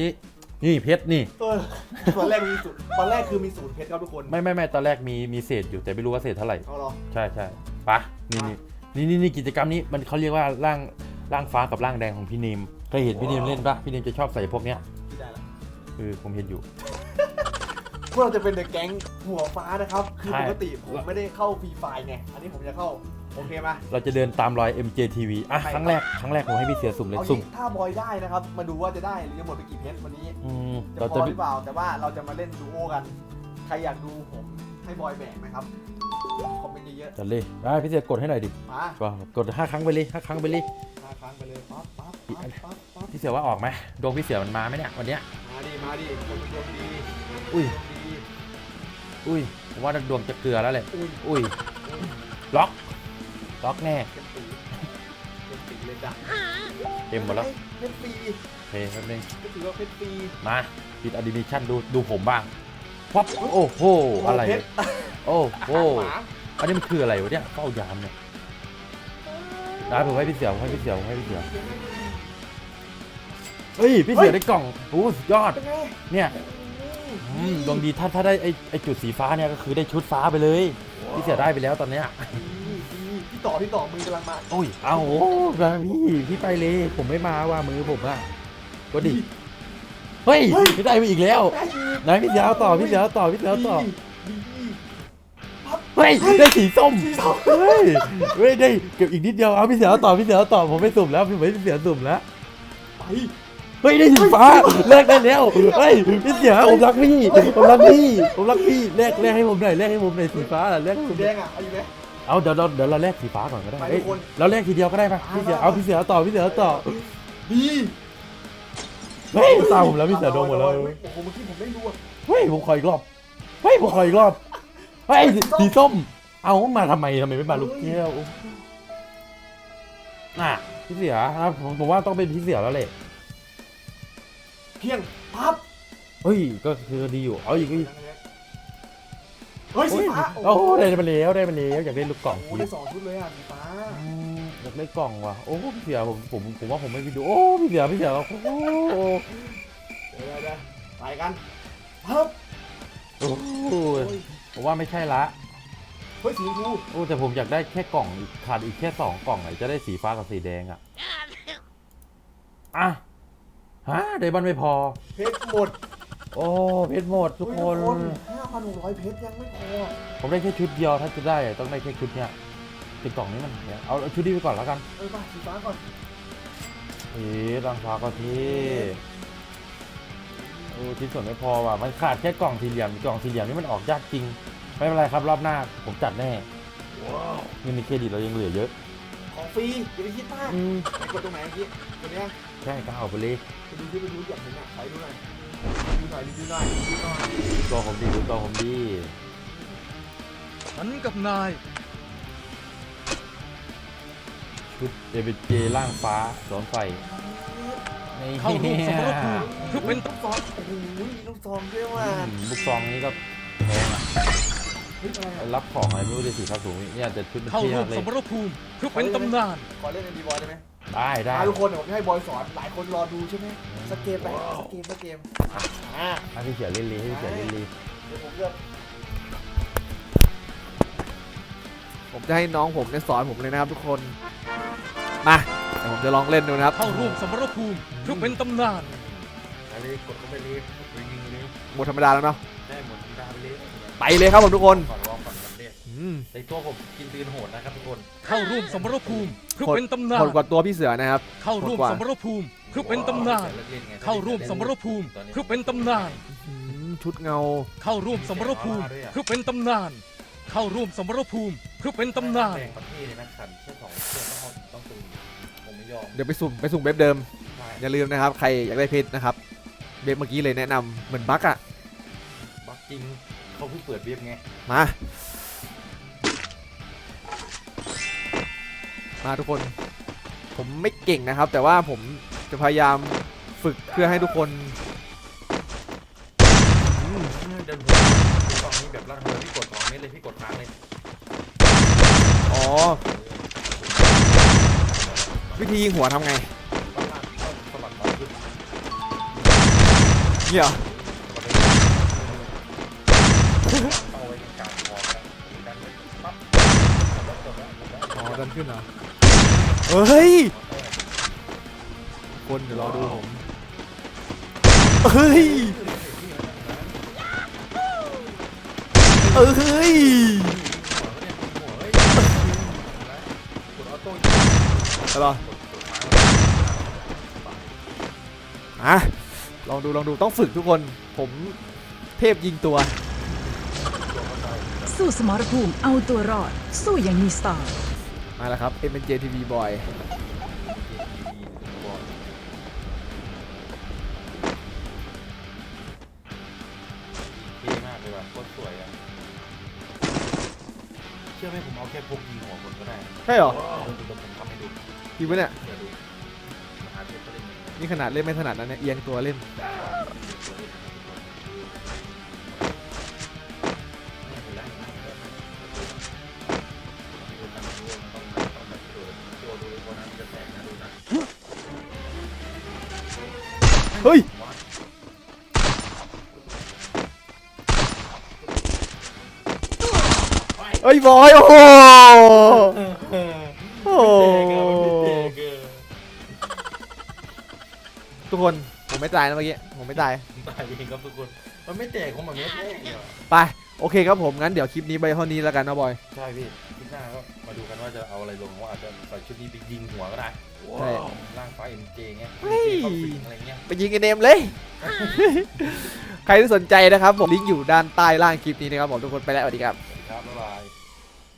นี่นี่เพชรนี่ เออตอนแรกมีศูนย์ตอนแรกคือมีศูนย์เพชรครับทุกคนไม่ไม่ไม่ตอนแรกมีมีเศษอยู่แต่ไม่รู้ว่าเศษเท่าไหร่ เอาเหรอใช่ใช่ปะนี่นี่นี่นี่นี่กิจกรรมนี้มันเขาเรียกว่าร่างร่างฟ้ากับร่างแดงของพี่เนมเคยเห็นพี่เนมเล่นปะพี่เนมจะชอบใส่พวกเนี้ยที่ได้ละคือผมเห็นอยู่ พวกเราจะเป็นเดอะแก๊งหัวฟ้านะครับ คือใช่ ปกติผมไม่ได้เข้าฟรีไฟไง อันนี้ผมจะเข้า โอเคไหมเราจะเดินตามรอย MJTV อะใช่ครั้งแรกครั้งแรกผมให้พี่เสือสุ่มเลยเอาสุ่ม งี้ถ้าบอยได้นะครับ มาดูว่าจะได้หรือจะหมดไปกี่เพชรวันนี้ อืมจะเราพจะอหรือเปล่า แต่ว่าเราจะมาเล่นดูโอกัน ใครอยากดูผมให้บอยแบกไหมครับ คอมเมนต์เยอะจะเลยได้พี่เสือกดให้หน่อยดิๆ มาก็กดห้าครั้งไปเลยห้าครั้งไปเลยห้าครั้งไปเลยปั๊บปั๊บปั๊บปั๊บปั๊บพี่เสือว่าออกไหมดวงพี่เสือมันมาไหมเนี่ยวันเนี้ยมาดิ มาดิคนดวงดีอุ้ยดวงดีอุ้ยผมว่าดวงจะเกลือแล้วเลยอุ้ยอุ้ยอุ้ยล็อก ล็อกแน่เป็นปีเป็นปีเลยจ้ะเต็มหมดแล้วเป็นปีโอเคแป๊บนึงก็ถือว่าเป็นปีมาปิดอนิเมชั่นดูดูผมบ้างวับโอ้โหอะไรเพชรโอ้โหหมาอันนี้มันคืออะไรวะเนี่ยเฝ้ายามเนี่ยได้ผมให้พี่เสือผมให้พี่เสือผมให้พี่เสือเฮ้ยพี่เสือได้กล่องโอ้สุดยอดเป็นไงเนี่ยอืมดวงดีถ้าถ้าได้ไอไอจุดสีฟ้าเนี่ยก็คือได้ชุดฟ้าไปเลยพี่เสือได้ไปแล้วตอนเนี้ยดีดีพี่ ต่อพี่ต่อมือกำลังมาโอ้ย เอาโอ้มาพี่ พี่ไปเลย ผมไม่มาว่ามือผมอะก็ดิเฮ้ย พี่ได้ไปอีกแล้วได้อีกไหนพี่เสือเอาต่อ พี่เสือเอาต่อ พี่เสือเอาต่อ ดีดีเฮ้ย ได้สีส้ม เฮ้ย เฮ้ย ได้ เก็บอีกนิดเดียว เอาพี่เสือเอาต่อ พี่เสือเอาต่อ ผมไม่สุ่มแล้ว พี่ไม่พี่เสือสุ่มแล้ว ไป เฮ้ย ได้สีฟ้าแลกได้แล้ว เฮ้ย พี่เสือผมรักพี่ ผมรักพี่ ผมรักพี่แลกแลกให้ผมหน่อยแลกให้ผมหน่อยสีฟ้าแลกให้ผสีมแดงอะเอาอยู่ไหม เอาเดี๋ยวเราเดี๋ยวเราแลกสีฟ้าก่อนก็ได้ไปเอ้ยทุกคนเราแลกทีเดียวก็ได้ปะพี่เสือเอาพี่เสือเอาต่อพี่เสือเอาต่อดีเฮ้ยตามผมแล้วพี่เสือโดนหมดแล้วโอ้โหเมื่อกี้ผมไม่รู้อะเฮ้ยผมขออีกรอบเฮ้ยผมขออีกรอบเฮ้ยสีส้ม เอามาทำไมทำไมไม่มาลูกแก้วน่ะพี่เสือครับผมผมว่าต้องเป็นพี่เสือแล้วแหละเพียงปั๊บเฮ้ยก็คือดีอยู่เอาอีกก็อีก เฮ้ยสีโอ้ยฟ้าโอ้ได้มาแล้วได้มาแล้วอยากได้ลูกกล่องโอ้โหได้สองชุดเลยอะสีฟ้าอืมอยากได้กล่องว่ะโอ้พี่เสือผมผมผมว่าผมไม่ไปดูโอ้พี่เสือพี่เสือโอ้โหเดี๋ยวเดี๋ยวไปกันปั๊บโอ้โหโอ้ยผมว่าไม่ใช่ละเฮ้ยสีชมพูโอ้แต่ผมอยากได้แค่กล่องอีกขาดอีกแค่สองกล่องไหนจะได้สีฟ้ากับสีแดงอะอะฮะไดบันไม่พอเพชรหมด โอ้เพชรหมดทุกคน ห้าพันหกร้อยเพชรยังไม่พอผมได้แค่ชุดเดียวถ้าจะได้ต้องได้แค่ชุดเนี้ยติดกล่องนี้มันเนี่ยเอาเอาชุดนี้ไปก่อนแล้วกันเออมาสีฟ้าก่อนเอ๊ะรางฟ้าก็ที่โอ้ชิ้นส่วนไม่พอว่ะมันขาดแค่กล่องสี่เหลี่ยมกล่องสี่เหลี่ยมนี่มันออกยากจริง ไม่เป็นไรครับรอบหน้าผมจัดแน่เงินในเครดิตเรายังเหลือเยอะของฟรีอย่าไปคิดมากอืมไหนกดตรงไหนเมื่อกี้ตัวเนี้ยใช่ก็เอาไปเลยไปดูที่ไปดูอยากเห็นอะไปดูหน่อย ดูหน่อยดูหน่อยดูหน่อยดูตัวผมดีดูตัวผมดีฉันกับนายชุดเอเวเจร่างฟ้าสวนไฟนี่เข้าร่วมสมรภูมิเพื่อเป็นลูกซองโอ้โหมีลูกซองด้วยว่ะอืมลูกซองนี้ก็แพงอะเฮ้ยอะไรอะรับของอะไรไม่รู้เลยสิครับสูงเนี่ยจะชุดมันเข้าเที่ยร่ววมเลสยมรภูมิเพื่อเป็นตำนาน ขอเล่นเอ็นดีบอยได้ไหม ได้ได้อะทุกคนเดี๋ยวผมจะให้บอยสอนหลายคนรอดูใช่ไหมสกเกมไปสกเกมสกเกมอ่าให้พี่เสือเล่นลีให้พี่เสือเล่นลีเดี๋ยวผมเลือกผมจะให้น้องผมเนี่ยสอนผมเลยนะครับทุกคน มาเดี๋ยวผมจะลองเล่นดูนะครับ เข้าร่วมสมรภูมิเพื่อเป็นตำนานไปเลยกดเข้าไปเลยไปยิงเลยหมดธรรมดาแล้วเนาะได้หมดดาไปเลยไปเลยครับผมทุกคน ในตัวผมกินปืนโหดนะครับทุกคนเข้าร่วมสมรภูมิเพื่อเป็นตำนาคนนกว่าตัวพี่เสือนะครับ เข้าร่วมสมรภูมิเพื่อเป็นตำนาน เข้าร่วมสมรภูมิเพื่อเป็นตำนานอืมชุดเงา เข้าร่วมสมรภูมิเพื่อเป็นตำนาน เข้าร่วมสมรภูมิเพื่อเป็นตำนานแรงประเทศเลยนะขันแค่สองเครื่องต้องเอาต้องตูผมไม่ยอมเดี๋ยวไปสุ่มไปสุ่มเว็บเดิมใช่อย่าลืมนะครับ ใครอยากได้เพชรนะครับเว็บเมื่อกี้เลยแนะนำเหมือนบั๊กอะบักจริงเขาเพิ่งเปิดเว็บไง มา มาทุกคน ผมไม่เก่งนะครับ แต่ว่าผมจะพยายามฝึกเพื่อให้ทุกคนอืมเดินหัวกล่องนี้แบบรัดหัวพี่กดสองเม็ดเลยพี่กดค้างเลยอ๋อ วิธียิงหัวทำไงบ้านล่างก็สะบัดบอลขึ้นเนี่ยเหรอเอาไว้กลางคอกันดันปั๊บแล้วจบแล้วจบแล้วอ๋อดันขึ้นเหรอ เฮ้ย คนเดี๋ยวรอดูผมเฮ้ย เออเฮ้ยกดออโต้เอาเหรออะลองดูลองดูต้องฝึกทุกคน ผมเทพยิงตัว สู้สมรภูมิเอาตัวรอด สู้อย่างมีสไตล์ มาแล้วครับ m n j TV Boy เท่มากเลยว่ะโคตรสวยอะ เชื่อไหมผมเอาแค่พกยิงหัวคนก็ได้ใช่เหรอเดี๋ยวผมทำให้ดูจริงปะเนี่ย เดี๋ยวดูมหาเทพก็เล่นอย่างนี้นี่ขนาดเล่นไม่ถนัดนะเนี่ยเอียงตัวเล่น เฮ้ยว้าเอ้ยบอย โอ้โหโอ้โหเท่เกินทุกคน ผมไม่ตายนะเมื่อกี้ ผมไม่ตาย ตายเองครับทุกคน มันไม่แตกของมันเม็ดแรกเหรอไป โอเคครับผม งั้นเดี๋ยวคลิปนี้ไปเท่านี้แล้วกันนะบอย ใช่พี่คลิปหน้าก็ มาดูกันว่าจะเอาอะไรลงว่าอาจจะใส่ชุดนี้ไปยิงหัวก็ได้ใช่ ร่างฟ้าเอ็มเจไงเฮ้ย เข้าสิงอะไรเงี้ยไปยิงกันเนมเลย ใครที่สนใจนะครับผมลิงก์อยู่ด้านใต้ล่างคลิปนี้นะครับผมทุกคนไปแล้วสวัสดีครับครับบ๊ายบาย